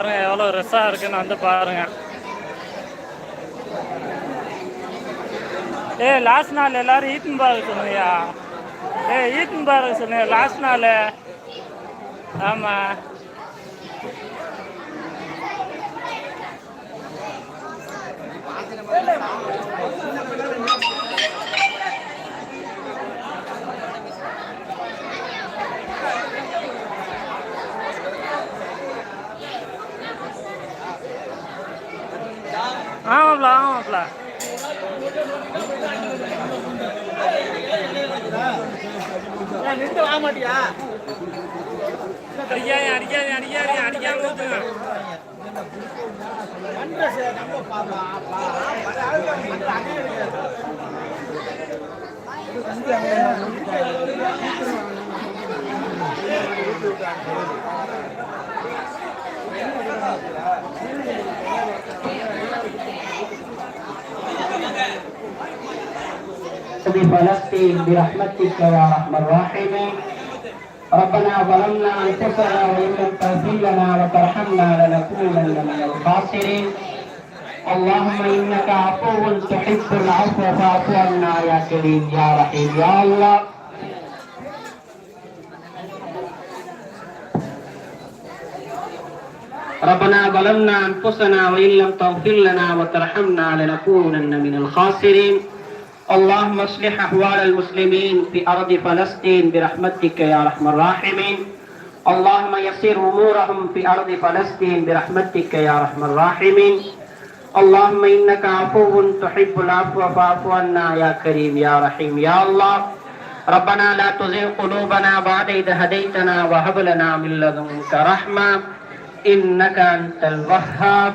பாருங்க எவ்வளோ ரெஸ்ஸாக இருக்குன்னு வந்து பாருங்க. ஏ லாஸ்ட் நாள் எல்லாரும் ஈட்டன் பார்க்க சொன்னியா? ஏ ஈட்டன் பார்க்க சொன்னியா லாஸ்ட் நாள்? ஆமாம் ஆமாப்ல ஆமாப்ல நின்று வாங்க மாட்டியா? அடிக்காதே அடிக்காதே அடிக்காதே அடிக்காம ஊத்துங்க. பண்ற بفلسطين برحمتك يا ارحم الراحمين ربنا ظلمنا أنفسنا وإن لم تغفر لنا وترحمنا لنكونن من الخاسرين. اللهم إنك عفو تحب العفو فاعف عنا يا كريم يا رحيم يا الله. ربنا ظلمنا أنفسنا وإن لم تغفر لنا وترحمنا لنكونن من الخاسرين. اللهم اصلح أحوال المسلمين في أرض فلسطين برحمتك يا ارحم الراحمين. اللهم يسر أمورهم في أرض فلسطين برحمتك يا ارحم الراحمين. اللهم إنك عفو تحب العفو فاعف عنا يا كريم يا رحيم يا الله. ربنا لا تزغ قلوبنا بعد إذ هديتنا وهب لنا من لدنك رحمة. إنك أنت الوهاب.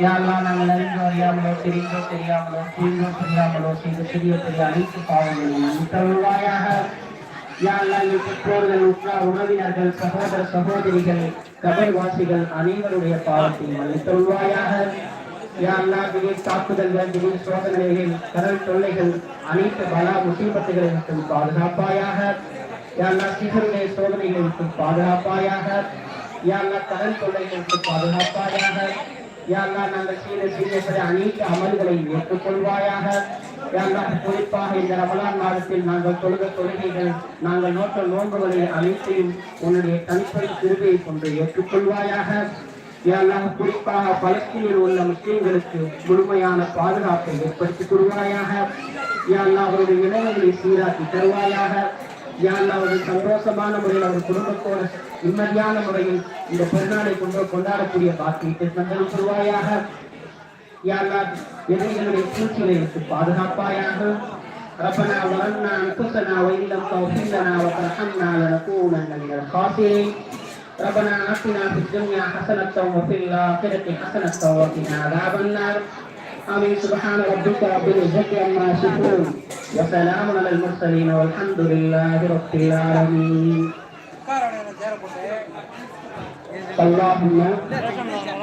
யா அல்லாஹ் நாங்கள் அறிந்தோ அறியாமலோ தெரிந்தோ தெரியாமலோ புரிந்தோ தெரியாமலோ செய்த சிறிய பெரிய அனைத்து பாவங்களையும் மன்னித்தருள்வாயாக யா அல்லாஹ் எங்கள் பெற்றோர்கள் உற்றார் உறவினர்கள் சகோதர சகோதரிகள் கபர்வாசிகள் அனைவருடைய பாவத்தையும் மன்னித்தருள்வாயாக யா அல்லாஹ் திடீர் தாக்குதல்கள் திடீர் சோதனைகள் கடல் தொல்லைகள் அனைத்து பலா முசீபத்துகளை விட்டும் பாதுகாப்பாயாக யா அல்லாஹ் சிகருடைய சோதனைகளை விட்டும் பாதுகாப்பாயாக யா அல்லாஹ் கடல் தொல்லைகளை விட்டு பாதுகாப்பாயாக யா அல்லாஹ் நாங்கள் செய்த செய்யப்பட அனைத்து அமல்களை ஏற்றுக்கொள்வாயாக. யா அல்லாஹ் குறிப்பாக இந்த ரமலான் மாதத்தில் நாங்கள் தொழுக தொழுகைகள் நாங்கள் நோட்ட நோன்புகளை அனைத்தையும் உன்னுடைய தனிப்படை கிருபையை கொண்டு ஏற்றுக்கொள்வாயாக. யா அல்லாஹ் குறிப்பாக பலஸ்தீனில் உள்ள முஸ்லிம்களுக்கு முழுமையான பாதுகாப்பை ஏற்படுத்தி கொள்வாயாக யா அல்லாஹ் அவருடைய இளைஞர்களை சீராக்கி தருவாயாக. யா அல்லாஹ் ஒரு சந்தோஷமான முறையில் அவர் குடும்பத்தோடு நிம்மதியான முறையில் இந்த பெருநாளை கொண்டு கொண்டாடக்கூடிய பாக்கியத்தை தந்தல் சொல்வாயாக யா அல்லாஹ் எதிரிகளுடைய சூழ்ச்சிகளை விட்டு பாதுகாப்பாயாக ربنا ظلمنا انفسنا وان لم تغفر لنا وترحمنا لنكونن من الخاسرين ربنا اتنا في الدنيا حسنه وفي الاخره حسنه وقنا عذاب النار آمين سبحان ربك رب العزة عما يصفون وسلام على المرسلين والحمد لله رب العالمين اللهم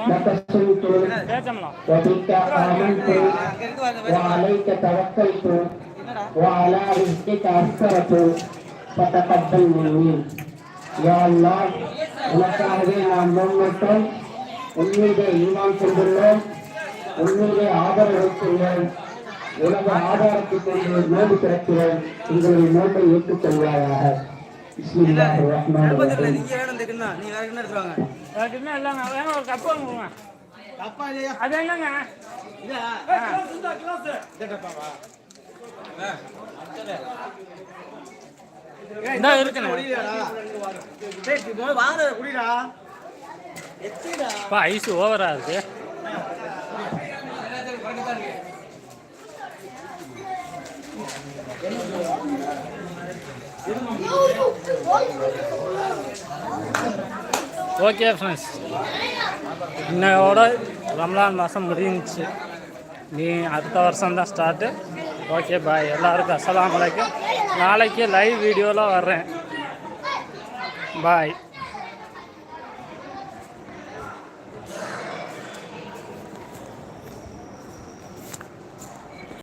لك صمت பேசலாம் وبك آمنت وعليك توكلت وعلى رزقك أفكرت فتقبل مني يا الله உனக்காகவே நாம் முன்னிட்டோம் உன்மீதே ஈமான் கொண்டுள்ளோம் உன்மீதே ஆதரவு வைத்துள்ளோம் உலக ஆதாரத்தை நோடு திறக்கிறோம். உங்களுடைய நோட்டை ஏற்றுக்கொள்வாயாக பிஸ்மில்லாஹிர் ரஹ்மானிர் ரஹீம். ஓகே ஃப்ரெண்ட்ஸ் இன்னையோட ரம்லான் மாதம் முடிஞ்சிச்சு. நீ அடுத்த வருஷம் தான் ஸ்டார்ட்டு ஓகே பாய் எல்லாருக்கும் அஸ்லாம் வலைக்கும் நாளைக்கு லைவ் வீடியோவில் வர்றேன். பாய்